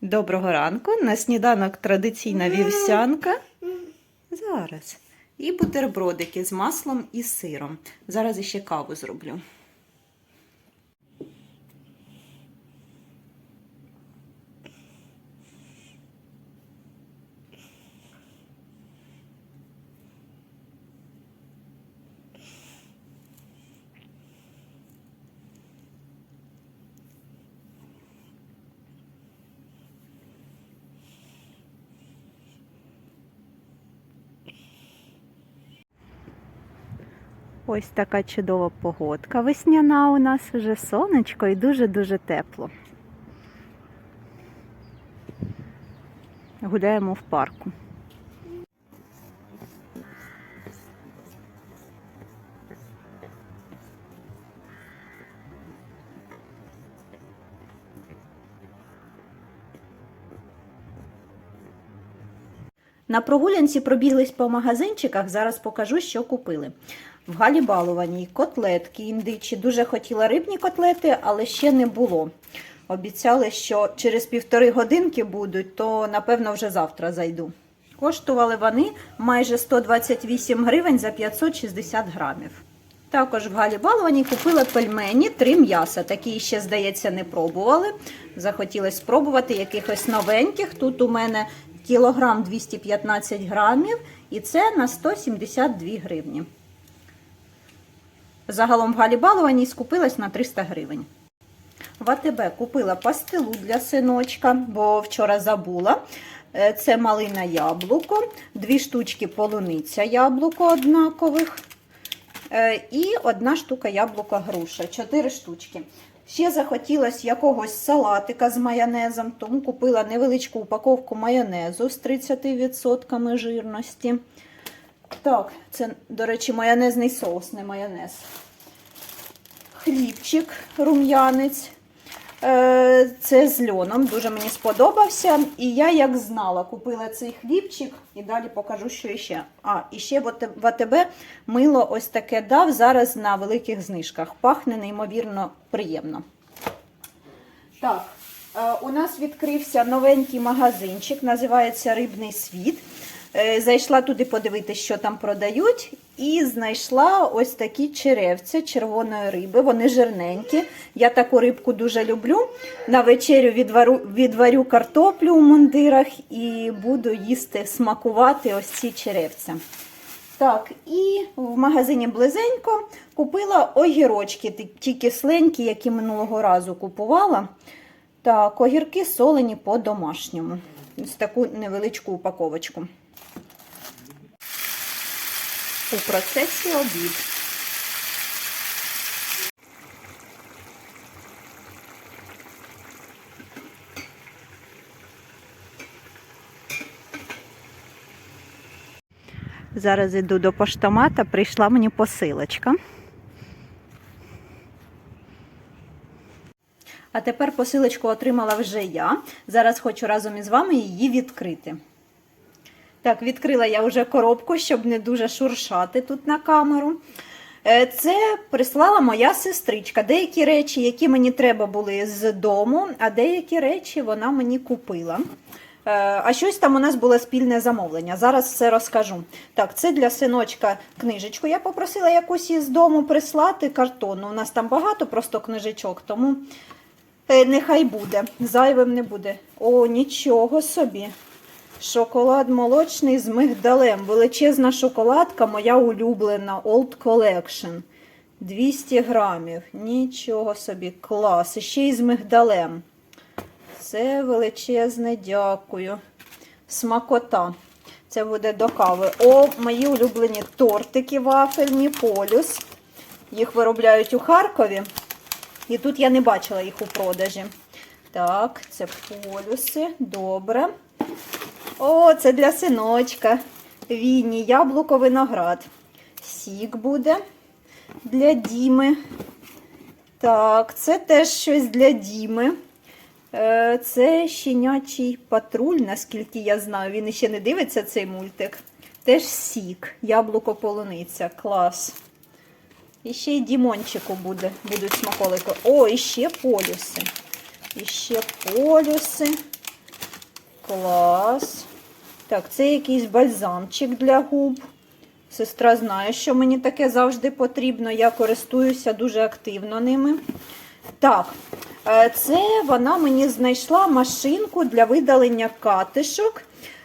Доброго ранку. На сніданок традиційна вівсянка. Зараз. І бутербродики з маслом і сиром. Зараз іще каву зроблю. Ось така чудова погодка весняна у нас вже сонечко і дуже-дуже тепло. Гуляємо в парку. На прогулянці пробіглись по магазинчиках. Зараз покажу, що купили. В Галі Балованій котлетки індичі. Дуже хотіла рибні котлети, але ще не було. Обіцяли, що через півтори годинки будуть, то напевно вже завтра зайду. Коштували вони майже 128 гривень за 560 грамів. Також в Галі Балованій купила пельмені, три м'яса. Такі ще, здається, не пробували. Захотілося спробувати якихось новеньких. Тут у мене кілограм 215 грамів, і це на 172 гривні. Загалом в Галі Балованій скупилась на 300 гривень. В АТБ купила пастилу для синочка, бо вчора забула. Е, Це малина яблуко, дві штучки полуниця яблуко однакових. Е, І одна штука яблука груша, чотири штучки. Ще захотілося якогось салатика з майонезом, тому купила невеличку упаковку майонезу з 30% жирності. Так, це, до речі, майонезний соус, не майонез. Хлібчик, рум'янець. Е, Це з льоном, дуже мені сподобався. І я, як знала, купила цей хлібчик і далі покажу, що ще. А, і ще в АТБ мило ось таке дав зараз на великих знижках. Пахне неймовірно приємно. Так, е, у нас відкрився новенький магазинчик, називається Рибний світ. Е, Зайшла туди подивитися, що там продають, і знайшла ось такі черевця червоної риби. Вони жирненькі. Я таку рибку дуже люблю. На вечерю відварю, відварю картоплю у мундирах і буду їсти, смакувати ось ці черевця. Так, і в магазині близенько купила огірочки, ті кисленькі, які минулого разу купувала. Так, огірки солені по-домашньому. Ось таку невеличку упаковочку. У процесі обід. Зараз іду до поштомата, прийшла мені посилочка. А тепер посилочку отримала вже я. Зараз хочу разом із вами її відкрити. Так, відкрила я вже коробку, щоб не дуже шуршати тут на камеру. Е, Це прислала моя сестричка. Деякі речі, які мені треба були з дому, а деякі речі вона мені купила. Е, А щось там у нас було спільне замовлення. Зараз все розкажу. Так, це для синочка книжечку. Я попросила якусь із дому прислати картонну. У нас там багато просто книжечок, тому е, нехай буде. Зайвим не буде. О, нічого собі. Шоколад молочний з мигдалем. Величезна шоколадка, моя улюблена Old Collection. 200 грамів. Нічого собі, клас. І ще й з мигдалем. Це величезне, дякую. Смакота. Це буде до кави. О, мої улюблені тортики вафельні, полюс. Їх виробляють у Харкові. І тут я не бачила їх у продажі. Так, це полюси. Добре. О, це для синочка. Вінні, яблуко, виноград. Сік буде для Діми. Так, це теж щось для Діми. Е, Це щенячий патруль, наскільки я знаю. Він ще не дивиться цей мультик. Теж сік, яблуко полуниця. Клас. І ще й Дімончику буде, будуть смаколики. О, і ще полюси. І ще полюси. Клас. Так, це якийсь бальзамчик для губ. Сестра знає, що мені таке завжди потрібно. Я користуюся дуже активно ними. Так, е, це вона мені знайшла машинку для видалення катишок,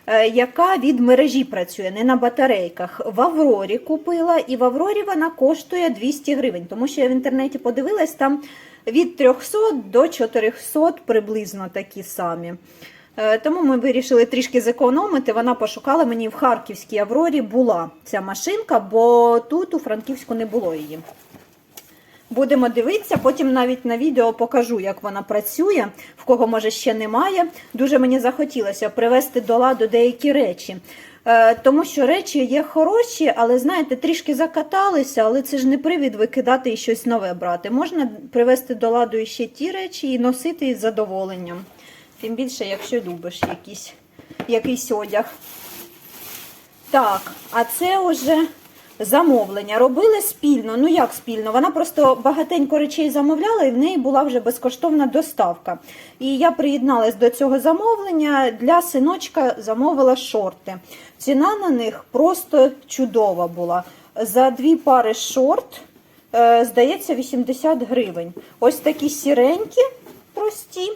е, яка від мережі працює, не на батарейках. В Аврорі купила, і в Аврорі вона коштує 200 гривень, тому що я в інтернеті подивилась, там від 300 до 400 приблизно такі самі. Е, Тому ми вирішили трішки зекономити. Вона пошукала мені в Харківській Аврорі була ця машинка, бо тут у Франківську не було її. Будемо дивитися, потім навіть на відео покажу, як вона працює, в кого може ще немає. Дуже мені захотілося привести до ладу деякі речі. Е, тому що речі є хороші, але знаєте, трішки закаталися, але це ж не привід викидати і щось нове брати. Можна привести до ладу ще ті речі і носити із задоволенням. Тим більше, якщо любиш якийсь, якийсь одяг. Так, а це вже замовлення. Робили спільно. Ну як спільно? Вона просто багатенько речей замовляла, і в неї була вже безкоштовна доставка. І я приєдналась до цього замовлення. Для синочка замовила шорти. Ціна на них просто чудова була. За дві пари шорт, е, здається, 80 гривень. Ось такі сіренькі, прості.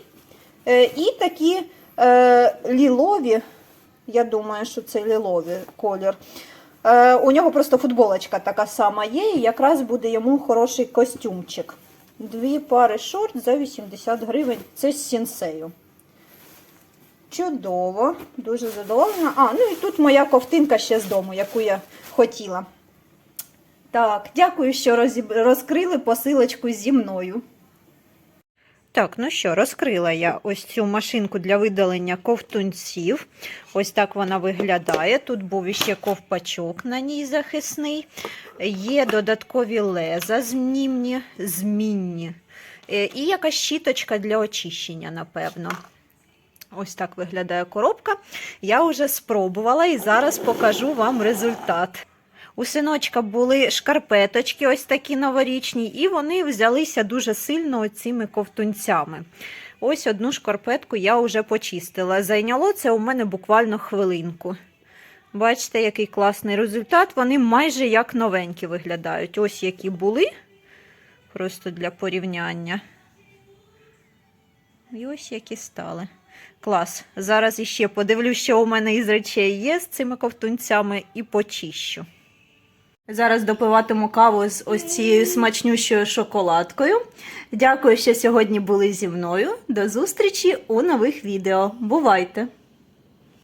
Е, І такі е, лілові, я думаю, що це лілові колір. Е, у нього просто футболочка така сама є, і якраз буде йому хороший костюмчик. Дві пари шорт за 80 гривень. Це з сінсею. Чудово, дуже задоволена. А, ну і тут моя ковтинка ще з дому, яку я хотіла. Так, дякую, що розкрили посилочку зі мною. Так, ну що, розкрила я ось цю машинку для видалення ковтунців. Ось так вона виглядає. Тут був іще ковпачок на ній захисний. Є додаткові леза змінні, змінні. Е, І якась щіточка для очищення, напевно. Ось так виглядає коробка. Я вже спробувала і зараз покажу вам результат. У синочка були шкарпеточки, ось такі новорічні, і вони взялися дуже сильно цими ковтунцями. Ось одну шкарпетку я вже почистила. Зайняло це у мене буквально хвилинку. Бачите, який класний результат. Вони майже як новенькі виглядають. Ось які були, просто для порівняння. І ось які стали. Клас. Зараз іще подивлюсь, що у мене із речей є з цими ковтунцями, і почищу. Зараз допиватиму каву з ось цією смачнющою шоколадкою. Дякую, що сьогодні були зі мною. До зустрічі у нових відео. Бувайте!